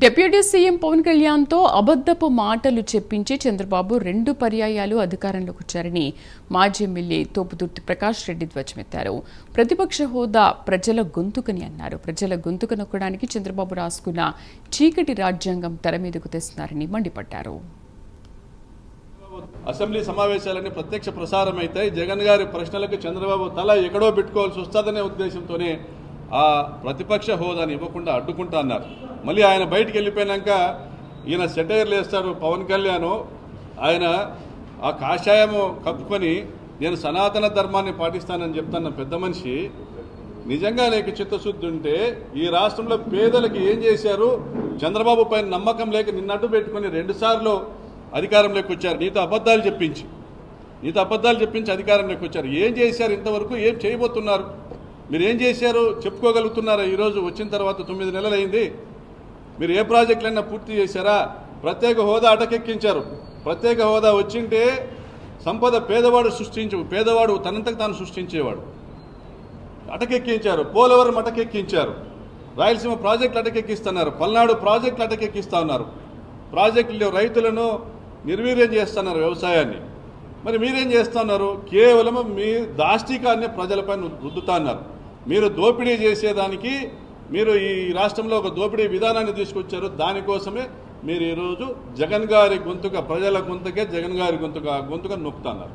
Deputy CM Pawan కళ్యాణ్తో అబద్ధపు మాటలు చెప్పించి చంద్రబాబు రెండు పర్యాయాలు అధికారంలోకి వచ్చారని మాజీ ఎమ్మెల్యే తోపుదుర్తి ప్రకాష్ రెడ్డి ధ్వజమెత్తారు. ప్రతిపక్ష హోదా ప్రజల గొంతుకని అన్నారు. ప్రజల గొంతుక నొక్కడానికి చంద్రబాబు రాసుకున్న చీకటి రాజ్యాంగం తెర మీదకు తెస్తున్నారని మండిపడ్డారు. అసెంబ్లీ సమావేశాలన్నీ ప్రత్యక్ష ప్రసారం అయితే జగన్ గారి ప్రశ్నలకు చంద్రబాబు తల ఎక్కడో పెట్టుకోవాల్సి వస్తుందనే ఉద్దేశంతోనే ఆ ప్రతిపక్ష హోదాని ఇవ్వకుండా అడ్డుకుంటా అన్నారు. మళ్ళీ ఆయన బయటికి వెళ్ళిపోయినాక ఈయన సెటైర్లు వేస్తారు పవన్ కళ్యాణ్. ఆయన ఆ కాషాయము కప్పుకొని నేను సనాతన ధర్మాన్ని పాటిస్తానని చెప్తాన్న పెద్ద మనిషి నిజంగా లేక చిత్తశుద్ధి ఉంటే ఈ రాష్ట్రంలో పేదలకు ఏం చేశారు? చంద్రబాబు పైన నమ్మకం లేక నిన్నట్టు పెట్టుకుని రెండుసార్లు అధికారంలోకి వచ్చారు. నీతో అబద్ధాలు చెప్పించి నీతో అబద్ధాలు చెప్పించి అధికారంలోకి వచ్చారు. ఏం చేశారు? ఇంతవరకు ఏం చేయబోతున్నారు? మీరు ఏం చేశారు? చెప్పుకోగలుగుతున్నారా? ఈరోజు వచ్చిన తర్వాత తొమ్మిది నెలలైంది. మీరు ఏ ప్రాజెక్టులైనా పూర్తి చేశారా? ప్రత్యేక హోదా అటకెక్కించారు. ప్రత్యేక హోదా వచ్చింటే సంపద పేదవాడు సృష్టించు పేదవాడు తనంతకు తాను సృష్టించేవాడు. అటకెక్కించారు. పోలవరం అటకెక్కించారు. రాయలసీమ ప్రాజెక్టులు అటకెక్కిస్తున్నారు. పల్నాడు ప్రాజెక్టులు అటకెక్కిస్తా ఉన్నారు. ప్రాజెక్టులు రైతులను నిర్వీర్యం చేస్తున్నారు వ్యవసాయాన్ని. మరి మీరేం చేస్తున్నారు? కేవలం మీ దాష్టికాన్ని ప్రజలపై రుద్దుతా ఉన్నారు. మీరు దోపిడీ చేసేదానికి మీరు ఈ రాష్ట్రంలో ఒక దోపిడీ విధానాన్ని తీసుకొచ్చారు. దానికోసమే మీరు ఈరోజు జగన్ గారి గొంతుక ప్రజల గొంతుకే జగన్ గారి గొంతుక గొంతుక నొక్కుతున్నారు.